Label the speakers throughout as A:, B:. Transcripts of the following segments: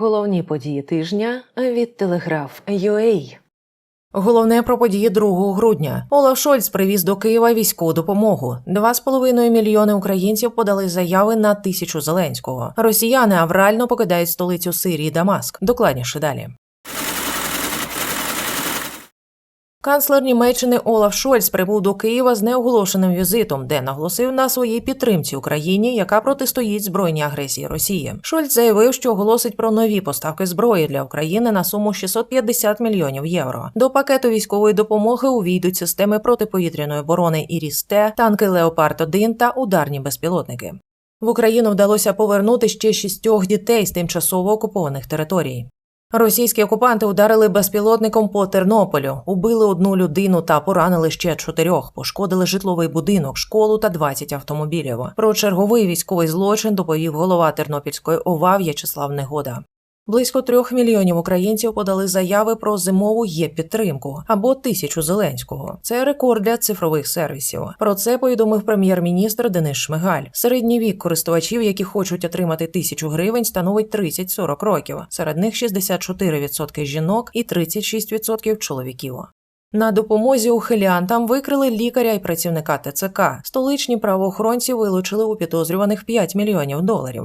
A: Головні події тижня від Телеграф UA.
B: Головне про події 2 грудня. Олаф Шольц привіз до Києва військову допомогу. Два з половиною мільйони українців подали заяви на тисячу Зеленського. Росіяни аврально покидають столицю Сирії Дамаск. Докладніше далі. Канцлер Німеччини Олаф Шольц прибув до Києва з неоголошеним візитом, де наголосив на своїй підтримці Україні, яка протистоїть збройній агресії Росії. Шольц заявив, що оголосить про нові поставки зброї для України на суму 650 мільйонів євро. До пакету військової допомоги увійдуть системи протиповітряної оборони «Іріс-Т», танки Леопард 1 та ударні безпілотники. В Україну вдалося повернути ще шістьох дітей з тимчасово окупованих територій. Російські окупанти ударили безпілотником по Тернополю, убили одну людину та поранили ще чотирьох, пошкодили житловий будинок, школу та 20 автомобілів. Про черговий військовий злочин доповів голова Тернопільської ОВА В'ячеслав Негода. Близько трьох мільйонів українців подали заяви про зимову є підтримку або тисячу зеленського. Це рекорд для цифрових сервісів. Про це повідомив прем'єр-міністр Денис Шмигаль. Середній вік користувачів, які хочуть отримати тисячу гривень, становить 30-40 років. Серед них 64% жінок і 36% чоловіків. На допомозі ухилянтам викрили лікаря і працівника ТЦК. Столичні правоохоронці вилучили у підозрюваних 5 мільйонів доларів.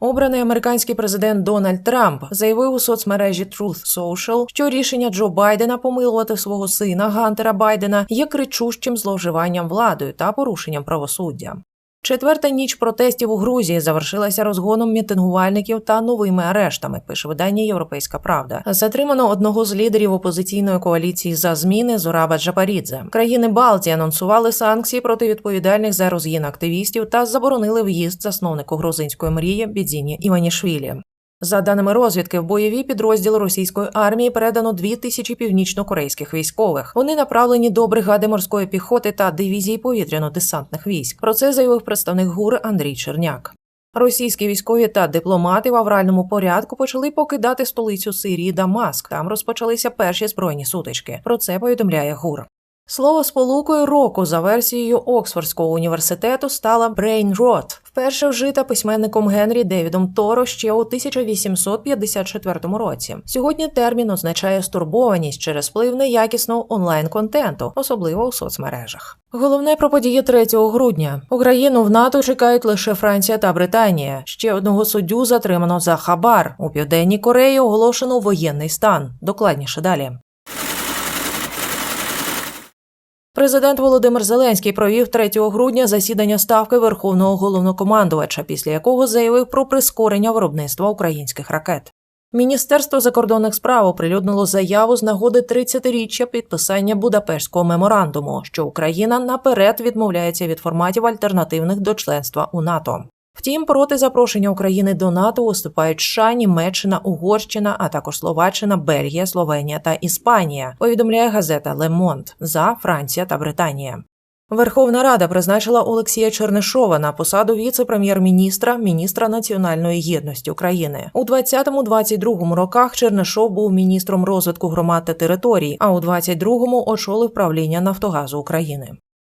B: Обраний американський президент Дональд Трамп заявив у соцмережі Truth Social, що рішення Джо Байдена помилувати свого сина Гантера Байдена є кричущим зловживанням владою та порушенням правосуддя. Четверта ніч протестів у Грузії завершилася розгоном мітингувальників та новими арештами. Пише видання Європейська Правда. Затримано одного з лідерів опозиційної коаліції за зміни Зораба Джапарідзе. Країни Балтії анонсували санкції проти відповідальних за розгін активістів та заборонили в'їзд засновнику грузинської мрії Бідзіні Іванішвілі. За даними розвідки, в бойові підрозділи російської армії передано дві тисячі північно-корейських військових. Вони направлені до бригади морської піхоти та дивізії повітряно-десантних військ. Про це заявив представник ГУР Андрій Черняк. Російські військові та дипломати в авральному порядку почали покидати столицю Сирії Дамаск. Там розпочалися перші збройні сутички. Про це повідомляє ГУР. Слово сполукою року за версією Оксфордського університету стала «brain rot», вперше вжита письменником Генрі Девідом Торо ще у 1854 році. Сьогодні термін означає стурбованість через вплив неякісного онлайн-контенту, особливо у соцмережах. Головне про події 3 грудня. Україну в НАТО чекають лише Франція та Британія. Ще одного суддю затримано за хабар. У південній Кореї оголошено воєнний стан. Докладніше далі. Президент Володимир Зеленський провів 3 грудня засідання ставки Верховного головнокомандувача, після якого заявив про прискорення виробництва українських ракет. Міністерство закордонних справ оприлюднило заяву з нагоди 30-річчя підписання Будапештського меморандуму, що Україна наперед відмовляється від форматів альтернативних до членства у НАТО. Втім, проти запрошення України до НАТО виступають США, Німеччина, Угорщина, а також Словаччина, Бельгія, Словенія та Іспанія. Повідомляє газета Monde за Франція та Британія. Верховна Рада призначила Олексія Чернишова на посаду віце-прем'єр-міністра, міністра національної єдності України. У 20-22 роках Чернишов був міністром розвитку громад та територій, а у 22-му очолив правління Нафтогазу України.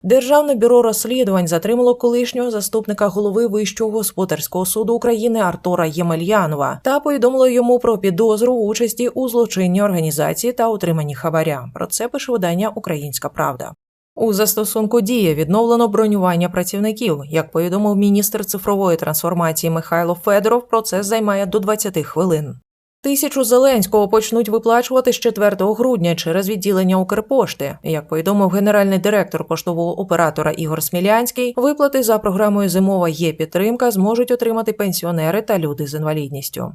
B: Державне бюро розслідувань затримало колишнього заступника голови Вищого господарського суду України Артура Ємельянова та повідомило йому про підозру в участі у злочинній організації та отриманні хабаря. Про це пише видання Українська Правда. У застосунку дія відновлено бронювання працівників. Як повідомив міністр цифрової трансформації Михайло Федоров, процес займає до 20 хвилин. Тисячу Зеленського почнуть виплачувати з 4 грудня через відділення Укрпошти. Як повідомив генеральний директор поштового оператора Ігор Смілянський, виплати за програмою Зимова є підтримка зможуть отримати пенсіонери та люди з інвалідністю.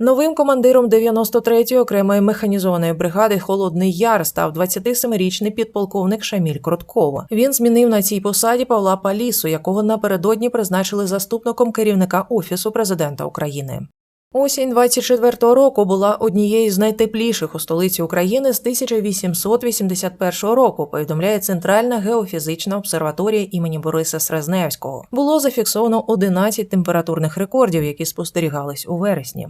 B: Новим командиром 93-ї окремої механізованої бригади Холодний Яр став 27-річний підполковник Шаміль Кротков. Він змінив на цій посаді Павла Палісу, якого напередодні призначили заступником керівника офісу президента України. Осінь 24-го року була однією з найтепліших у столиці України з 1881 року. Повідомляє Центральна геофізична обсерваторія імені Бориса Срезневського. Було зафіксовано 11 температурних рекордів, які спостерігались у вересні.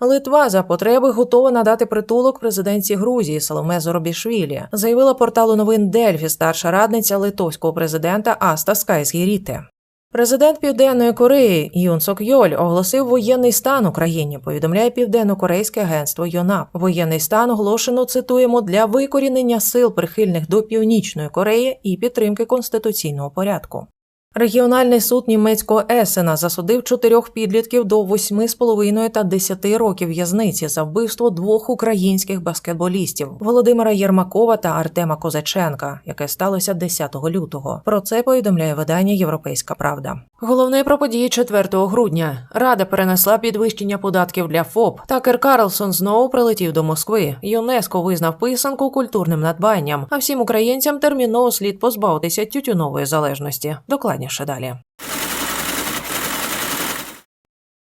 B: Литва за потреби готова надати притулок президенці Грузії Соломе Зоробішвілі, заявила порталу новин Дельфі старша радниця литовського президента Аста Скайсгіріте. Президент Південної Кореї Юн Сок Йоль оголосив воєнний стан Україні. Повідомляє південно-корейське агентство ЮНАП. Воєнний стан оголошено цитуємо для викорінення сил прихильних до Північної Кореї і підтримки конституційного порядку. Регіональний суд німецького Есена засудив чотирьох підлітків до 8,5 та 10 років в'язниці за вбивство двох українських баскетболістів Володимира Єрмакова та Артема Козаченка, яке сталося 10 лютого. Про це повідомляє видання Європейська Правда. Головне про події 4 грудня. Рада перенесла підвищення податків для ФОП. Такер Карлсон знову прилетів до Москви. ЮНЕСКО визнав писанку культурним надбанням. А всім українцям терміново слід позбавитися тютюнової залежності. Докладніше далі.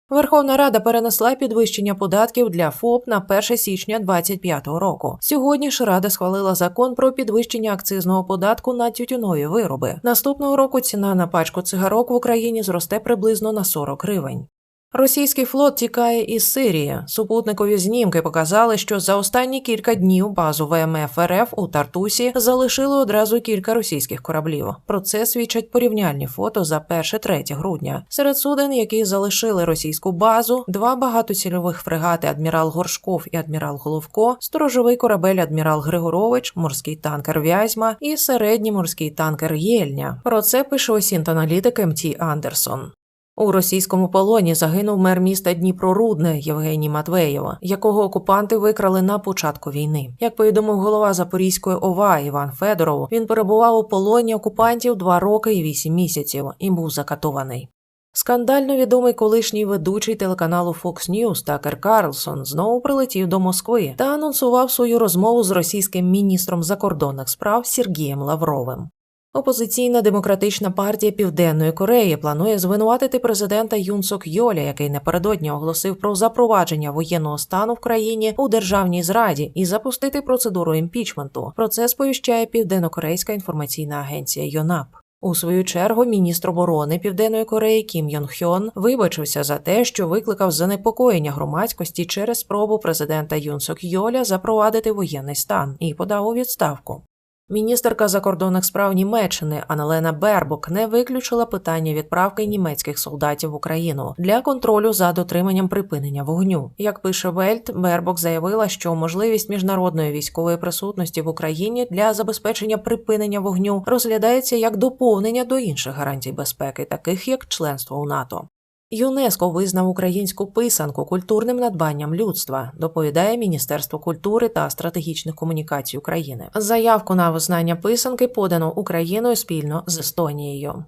B: Верховна Рада перенесла підвищення податків для ФОП на 1 січня 2025 року. Сьогодні ж Рада схвалила закон про підвищення акцизного податку на тютюнові вироби. Наступного року ціна на пачку цигарок в Україні зросте приблизно на 40 гривень. Російський флот тікає із Сирії. Супутникові знімки показали, що за останні кілька днів базу ВМФ РФ у Тартусі залишили одразу кілька російських кораблів. Про це свідчать порівняльні фото за 1-3 грудня. Серед суден, які залишили російську базу, два багатоцільових фрегати Адмірал Горшков і Адмірал Головко, сторожовий корабель Адмірал Григорович, морський танкер Вязьма і середній морський танкер Єльня. Про це пише осінт-аналітик МТ Андерсон. У російському полоні загинув мер міста Дніпрорудне Євгеній Матвеєв, якого окупанти викрали на початку війни. Як повідомив голова Запорізької ОВА Іван Федоров, він перебував у полоні окупантів два роки і вісім місяців і був закатований. Скандально відомий колишній ведучий телеканалу Fox News Такер Карлсон знову прилетів до Москви та анонсував свою розмову з російським міністром закордонних справ Сергієм Лавровим. Опозиційна демократична партія Південної Кореї планує звинуватити президента Юн Сок Йоля, який напередодні оголосив про запровадження воєнного стану в країні у державній зраді і запустити процедуру імпічменту. Про це сповіщає Південно-Корейська інформаційна агенція ЙОНАП. У свою чергу міністр оборони Південної Кореї Кім Йон Хьон вибачився за те, що викликав занепокоєння громадськості через спробу президента Юн Сок Йоля запровадити воєнний стан і подав у відставку. Міністерка закордонних справ Німеччини Аналена Бербок не виключила питання відправки німецьких солдатів в Україну для контролю за дотриманням припинення вогню. Як пише Вельт, Бербок заявила, що можливість міжнародної військової присутності в Україні для забезпечення припинення вогню розглядається як доповнення до інших гарантій безпеки, таких як членство у НАТО. ЮНЕСКО визнав українську писанку культурним надбанням людства, доповідає Міністерство культури та стратегічних комунікацій України. Заявку на визнання писанки подано Україною спільно з Естонією.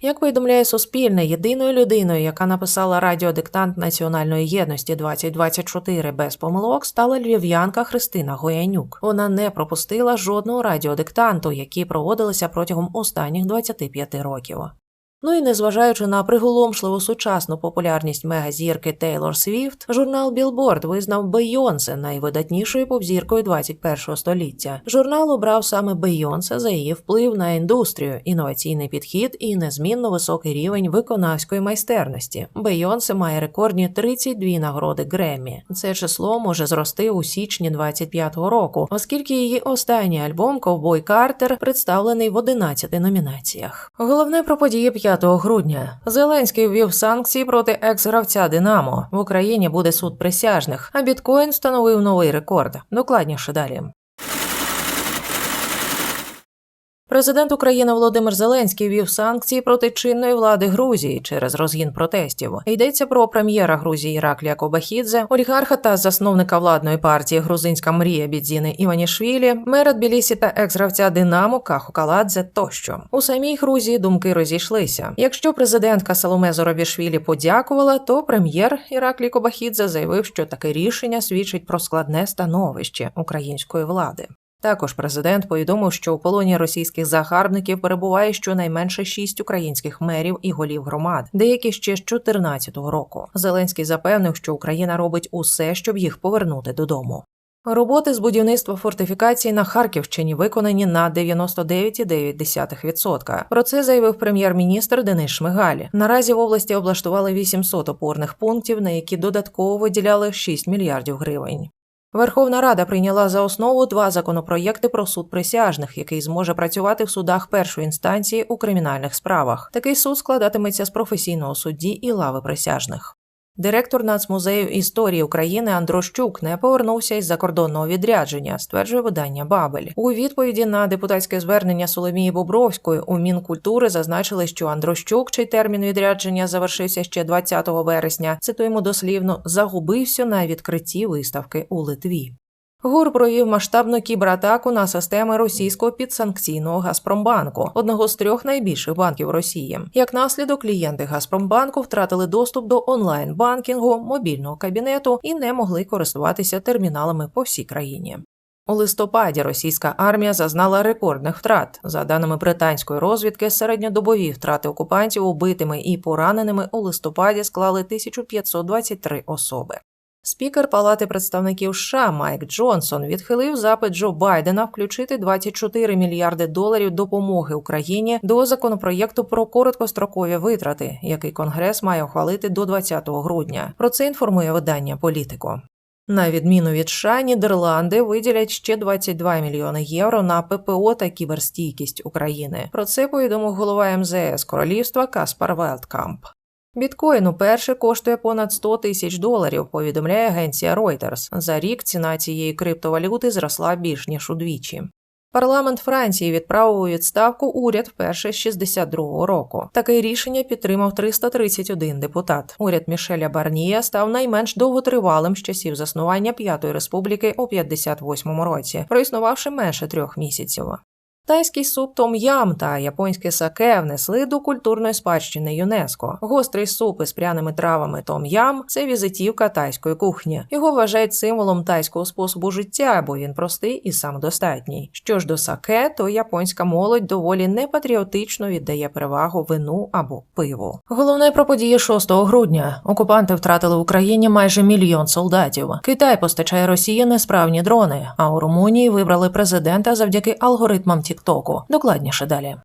B: Як повідомляє Суспільне, єдиною людиною, яка написала радіодиктант Національної єдності 2024 без помилок, стала львів'янка Христина Гоянюк. Вона не пропустила жодного радіодиктанту, які проводилися протягом останніх 25 років. Ну і незважаючи на приголомшливу сучасну популярність мегазірки Тейлор Свіфт, журнал Білборд визнав Бейонсе найвидатнішою попзіркою 21 століття. Журнал обрав саме Бейонсе за її вплив на індустрію, інноваційний підхід і незмінно високий рівень виконавської майстерності. Бейонсе має рекордні 32 нагороди Греммі. Це число може зрости у січні 25-го року, оскільки її останній альбом Ковбой Картер представлений в 11 номінаціях. Головне про події 5 грудня. Зеленський ввів санкції проти екс-гравця Динамо. В Україні буде суд присяжних, а біткоін встановив новий рекорд. Докладніше далі. Президент України Володимир Зеленський ввів санкції проти чинної влади Грузії через розгін протестів. Йдеться про прем'єра Грузії Іраклія Кобахідзе, олігарха та засновника владної партії Грузинська мрія Бідзіни Іванішвілі, мера Тбілісі та екс-гравця Динамо Каху Каладзе тощо. У самій Грузії думки розійшлися. Якщо президентка Саломе Зоробішвілі подякувала, то прем'єр Іраклій Кобахідзе заявив, що таке рішення свідчить про складне становище української влади. Також президент повідомив, що у полоні російських загарбників перебуває щонайменше шість українських мерів і голів громад, деякі ще з 2014 року. Зеленський запевнив, що Україна робить усе, щоб їх повернути додому. Роботи з будівництва фортифікацій на Харківщині виконані на 99,9%. Про це заявив прем'єр-міністр Денис Шмигаль. Наразі в області облаштували 800 опорних пунктів, на які додатково виділяли 6 мільярдів гривень. Верховна Рада прийняла за основу два законопроєкти про суд присяжних, який зможе працювати в судах першої інстанції у кримінальних справах. Такий суд складатиметься з професійного судді і лави присяжних. Директор Нацмузею історії України Андрощук не повернувся із закордонного відрядження, стверджує видання Бабель. У відповіді на депутатське звернення Соломії Бобровської у Мінкультури зазначили, що Андрощук, чий термін відрядження завершився ще 20 вересня, цитуємо дослівно, загубився на відкритті виставки у Литві. ГУР провів масштабну кібератаку на системи російського підсанкційного Газпромбанку, одного з трьох найбільших банків Росії. Як наслідок, клієнти Газпромбанку втратили доступ до онлайн-банкінгу, мобільного кабінету і не могли користуватися терміналами по всій країні. У листопаді російська армія зазнала рекордних втрат. За даними британської розвідки, середньодобові втрати окупантів убитими і пораненими у листопаді склали 1523 особи. Спікер Палати представників США Майк Джонсон відхилив запит Джо Байдена включити 24 мільярди доларів допомоги Україні до законопроєкту про короткострокові витрати, який Конгрес має ухвалити до 20 грудня. Про це інформує видання Політико. На відміну від США, Нідерланди виділять ще 22 мільйони євро на ППО та кіберстійкість України. Про це повідомив голова МЗС Королівства Каспар Велткамп. Біткоін уперше коштує понад 100 тисяч доларів, повідомляє агенція Reuters. За рік ціна цієї криптовалюти зросла більш ніж удвічі. Парламент Франції відправив у відставку уряд вперше з 62-го року. Таке рішення підтримав 331 депутат. Уряд Мішеля Барнія став найменш довготривалим з часів заснування П'ятої республіки у 58-му році, проіснувавши менше трьох місяців. Тайський суп Том Ям та японське саке внесли до культурної спадщини ЮНЕСКО. Гострий суп із пряними травами Том Ям це візитівка тайської кухні. Його вважають символом тайського способу життя, бо він простий і самодостатній. Що ж до саке, то японська молодь доволі непатріотично віддає перевагу вину або пиву. Головне про події 6 грудня. Окупанти втратили в Україні майже мільйон солдатів. Китай постачає Росії несправні дрони, а у Румунії вибрали президента завдяки алгоритмам Тіктоку. Докладніше далі.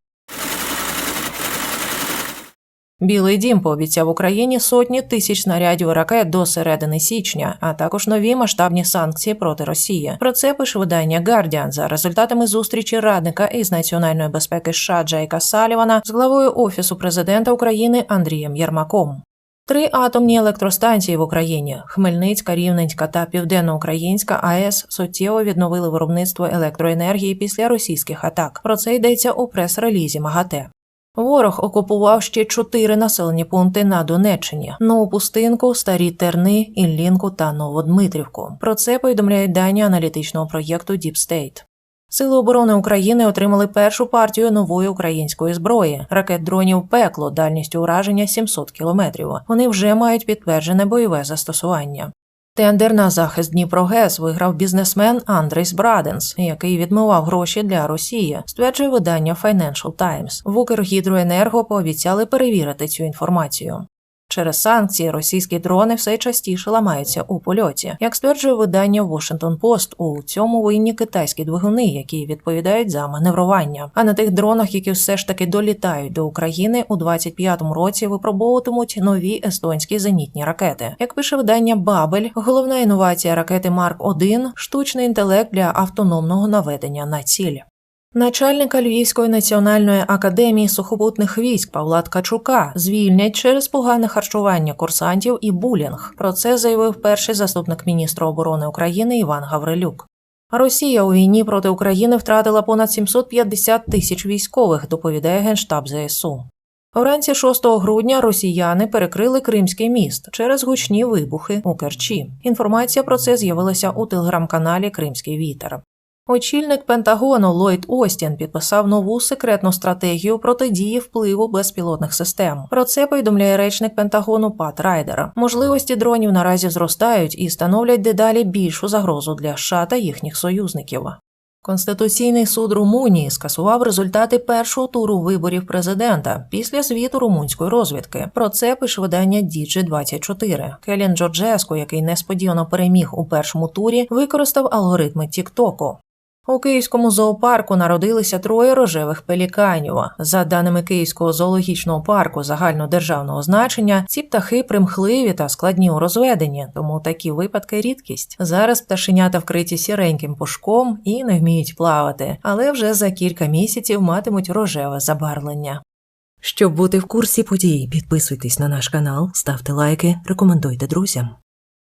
B: Білий дім пообіцяв Україні сотні тисяч снарядів ракет до середини січня, а також нові масштабні санкції проти Росії. Про це пише видання Guardian за результатами зустрічі радника із національної безпеки США Джейка Салівана з главою офісу президента України Андрієм Єрмаком. Три атомні електростанції в Україні Хмельницька, Рівненська та Південноукраїнська АЕС суттєво відновили виробництво електроенергії після російських атак. Про це йдеться у прес-релізі МАГАТЕ. Ворог окупував ще чотири населені пункти на Донеччині: Нову Пустинку, Старі Терни, Іллінку та Новодмитрівку. Про це повідомляють дані аналітичного проєкту State. Сили оборони України отримали першу партію нової української зброї ракет дронів пекло дальністю ураження 700 кілометрів. Вони вже мають підтверджене бойове застосування. Тендер на захист Дніпрогес виграв бізнесмен Андрейс Браденс, який відмивав гроші для Росії, стверджує видання Financial Times. В Укргідроенерго пообіцяли перевірити цю інформацію. Через санкції російські дрони все частіше ламаються у польоті. Як стверджує видання Washington Post, у цьому винні китайські двигуни, які відповідають за маневрування. А на тих дронах, які все ж таки долітають до України, у 25-му році випробовуватимуть нові естонські зенітні ракети. Як пише видання Бабель, головна інновація ракети Марк 1 штучний інтелект для автономного наведення на ціль. Начальника Львівської національної академії сухопутних військ Павла Ткачука звільнять через погане харчування курсантів і булінг. Про це заявив перший заступник міністра оборони України Іван Гаврилюк. Росія у війні проти України втратила понад 750 тисяч військових, доповідає генштаб ЗСУ. Вранці 6 грудня росіяни перекрили Кримський міст через гучні вибухи у Керчі. Інформація про це з'явилася у телеграм-каналі Кримський вітер. Очільник Пентагону Ллойд Остін підписав нову секретну стратегію протидії впливу безпілотних систем. Про це повідомляє речник Пентагону Пат Райдер. Можливості дронів наразі зростають і становлять дедалі більшу загрозу для США та їхніх союзників. Конституційний суд Румунії скасував результати першого туру виборів президента після звіту румунської розвідки. Про це пише видання Діджі 24 Келін Джорджеско, який несподівано переміг у першому турі, використав алгоритми Тіктоку. У київському зоопарку народилися троє рожевих пеліканів. За даними Київського зоологічного парку загальнодержавного значення, ці птахи примхливі та складні у розведенні, тому такі випадки рідкість. Зараз пташенята вкриті сіреньким пушком і не вміють плавати, але вже за кілька місяців матимуть рожеве забарвлення.
A: Щоб бути в курсі подій, підписуйтесь на наш канал, ставте лайки, рекомендуйте друзям.